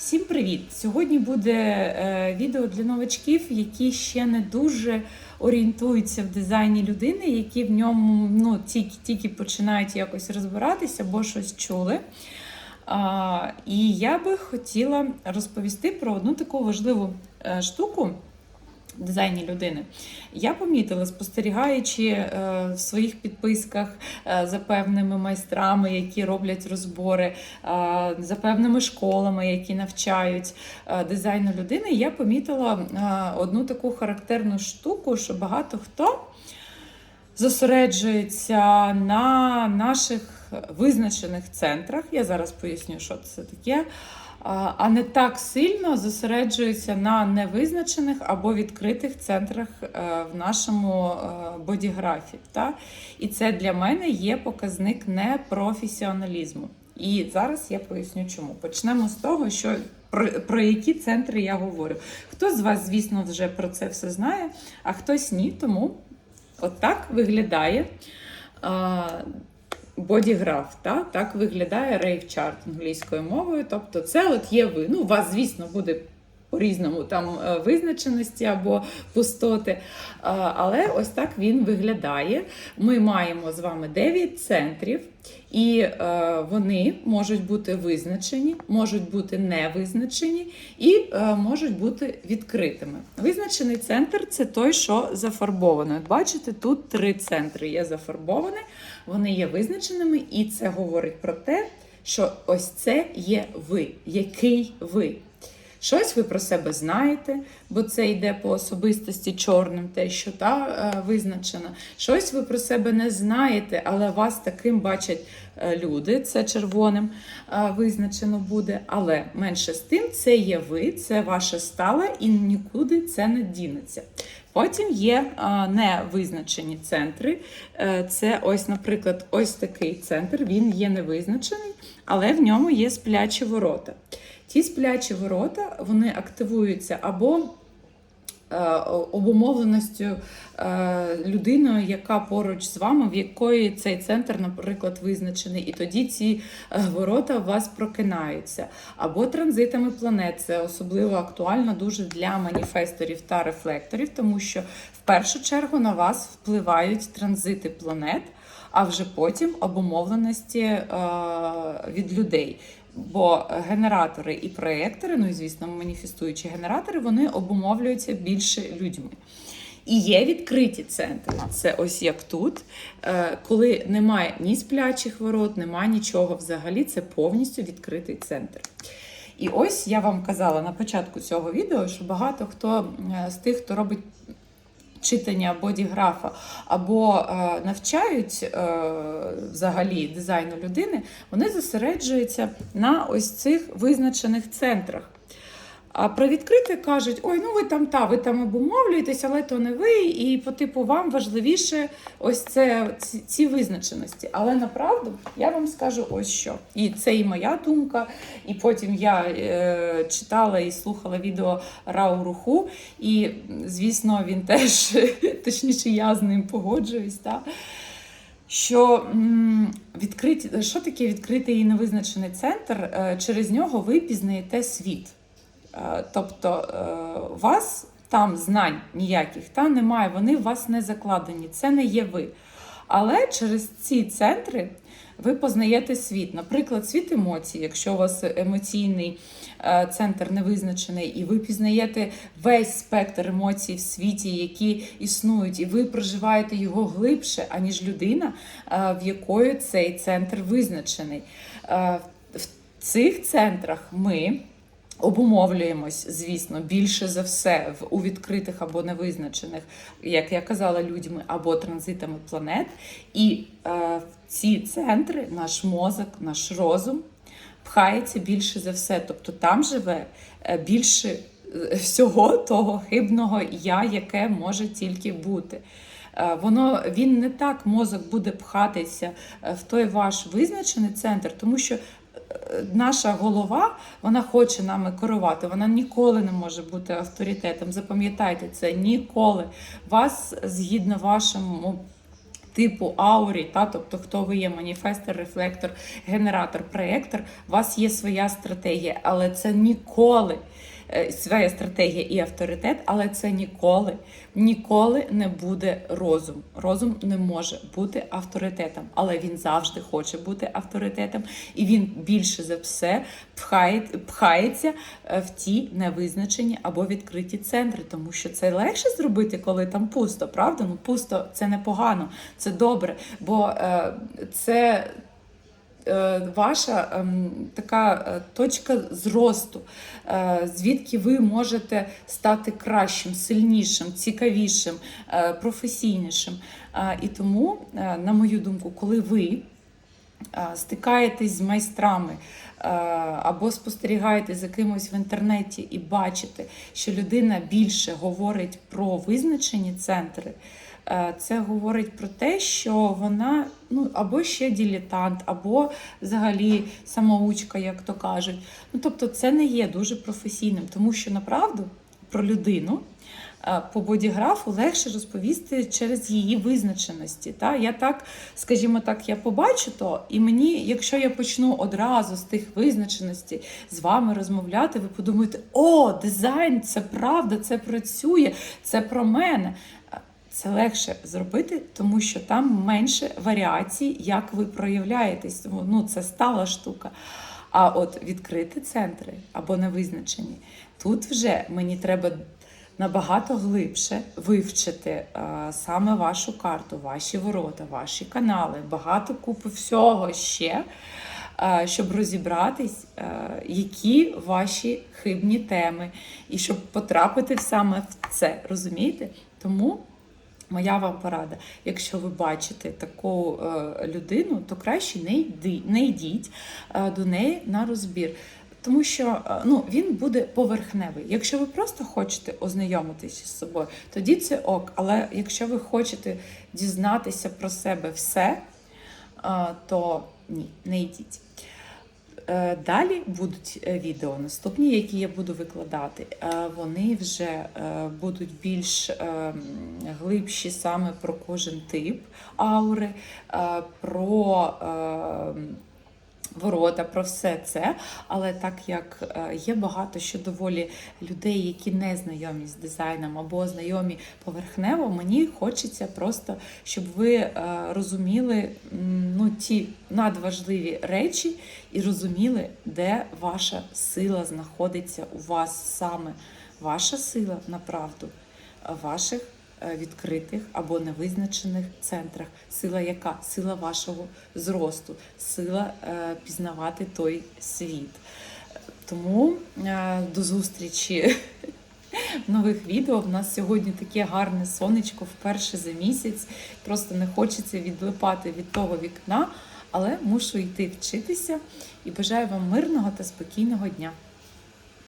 Всім привіт! Сьогодні буде е, відео для новачків, які ще не дуже орієнтуються в дизайні людини, які в ньому ну, тільки, тільки починають якось розбиратися або щось чули. І я би хотіла розповісти про одну таку важливу е, штуку дизайні людини. Я помітила, спостерігаючи е, в своїх підписках е, за певними майстрами, які роблять розбори, е, за певними школами, які навчають дизайну людини, я помітила одну таку характерну штуку, що багато хто зосереджується на наших визначених центрах. Я зараз поясню, що це таке. А- не так сильно зосереджується на невизначених або відкритих центрах е, в нашому е, бодіграфі. Та? І це для мене є показник непрофесіоналізму. І зараз я поясню, чому. Почнемо з того, що про, про які центри я говорю. Хто з вас, звісно, вже про це все знає, а хтось ні, тому отак виглядає а, бодіграф. Та? Так виглядає рейв-чарт англійською мовою. Тобто, це от є ви. Ну, у вас, звісно, буде. По-різному там е, визначеності або пустоти. Але ось так він виглядає. Ми маємо з вами 9 центрів, і е, вони можуть бути визначені, можуть бути невизначені і е, можуть бути відкритими. Визначений центр це той, що зафарбований. От Бачите, тут три центри є зафарбовані, вони є визначеними, і це говорить про те, що ось це є ви, який ви. Щось ви про себе знаєте, бо це йде по особистості чорним, те, що та е, визначено. Щось ви про себе не знаєте, але вас таким бачать е, люди. Це червоним е, визначено буде. Але менше з тим, це є ви, це ваше стале і нікуди це не дінеться. Потім є невизначені центри. Це ось, наприклад, ось такий центр. Він є невизначений, але в ньому є сплячі ворота. Ті сплячі ворота вони активуються або е, обумовленістю е, людиною, яка поруч з вами, в якої цей центр, наприклад, визначений, і тоді ці е, ворота у вас прокинаються. Або транзитами планет. Це особливо актуально дуже для маніфесторів та рефлекторів, тому що в першу чергу на вас впливають транзити планет, а вже потім обумовленості від людей. Бо генератори і проєктори, ну і звісно, маніфестуючі генератори, вони обумовлюються більше людьми. І є відкриті центри. Це ось як тут, е, коли немає ні сплячих ворот, немає нічого взагалі, це повністю відкритий центр. І ось я вам казала на початку цього відео, що багато хто е, з тих, хто робить читання бодіграфа або е, навчають е, взагалі дизайну людини, вони зосереджуються на ось цих визначених центрах. А про відкрите кажуть: ой, ну ви там та, ви там обумовлюєтесь, але то не ви, і по типу вам важливіше ось це ці, визначеності. Але направду я вам скажу ось що. І це і моя думка. І потім я е, читала і слухала відео Рау Руху, і звісно, він теж, точніше, я з ним погоджуюсь. Та? Що м, відкриті, що таке відкритий і невизначений центр? Е, Через нього ви пізнаєте світ. Е, Тобто е, вас там знань ніяких та немає, вони в вас не закладені, це не є ви. Але через ці центри ви познаєте світ. Наприклад, світ емоцій, якщо у вас емоційний е, центр не визначений, і ви пізнаєте весь спектр емоцій в світі, які існують, і ви проживаєте його глибше, аніж людина, в якої цей центр визначений. В цих центрах ми. Обумовлюємось, звісно, більше за все в у відкритих або невизначених, як я казала, людьми або транзитами планет. І е, в ці центри наш мозок, наш розум пхається більше за все. Тобто там живе е, більше е, всього того хибного я, яке може тільки бути. Е, Воно він не так мозок буде пхатися в той ваш визначений центр, тому що наша голова вона хоче нами керувати. Вона ніколи не може бути авторитетом. Запам'ятайте це ніколи. Вас згідно вашому типу аурі, та, тобто хто ви є, маніфестор, рефлектор, генератор, проєктор, у вас є своя стратегія, але це ніколи. Е, Своя стратегія і авторитет, але це ніколи, ніколи не буде розум. Розум не може бути авторитетом, але він завжди хоче бути авторитетом, і він більше за все пхає, пхається е, в ті невизначені або відкриті центри, тому що це легше зробити, коли там пусто, правда? Ну пусто це непогано, це добре, бо е, це. Е, Ваша ем, така е, точка зросту, е, звідки ви можете стати кращим, сильнішим, цікавішим, професійнішим. І тому, на мою думку, коли ви стикаєтесь з майстрами або спостерігаєте за кимось в інтернеті і бачите, що людина більше говорить про визначені центри. Е, Це говорить про те, що вона ну або ще дилетант, або взагалі самоучка, як то кажуть. Ну тобто, це не є дуже професійним, тому що направду про людину е, по бодіграфу легше розповісти через її визначеності. Та? Я так, скажімо так, я побачу то, і мені, якщо я почну одразу з тих визначеностей з вами розмовляти, ви подумаєте, о, дизайн, це правда, це працює, це про мене. Це легше зробити, тому що там менше варіацій, як ви проявляєтесь. Тому ну, це стала штука. А от відкриті центри або невизначені, тут вже мені треба набагато глибше вивчити е, саме вашу карту, ваші ворота, ваші канали, багато купи всього ще, е, щоб розібратись, е, які ваші хибні теми, і щоб потрапити саме в це. Розумієте? Тому. Моя вам порада, якщо ви бачите таку е, людину, то краще не йди, не йдіть е, до неї на розбір. Тому що е, ну, він буде поверхневий. Якщо ви просто хочете ознайомитися з собою, тоді це ок. Але якщо ви хочете дізнатися про себе все, то ні, не йдіть. Е, Далі будуть е, відео наступні, які я буду викладати. Е, Вони вже будуть більш глибші саме про кожен тип аури, про ворота, про все це. Але так як е, є багато ще доволі людей, які не знайомі з дизайном або знайомі поверхнево, мені хочеться просто, щоб ви е, розуміли ну, ті надважливі речі і розуміли, де ваша сила знаходиться у вас саме. Ваша сила направду ваших відкритих або невизначених центрах. Сила яка? Сила вашого зросту, сила е, пізнавати той світ. Тому е, до зустрічі в нових відео. В нас сьогодні таке гарне сонечко вперше за місяць. Просто не хочеться відлипати від того вікна, але мушу йти вчитися і бажаю вам мирного та спокійного дня.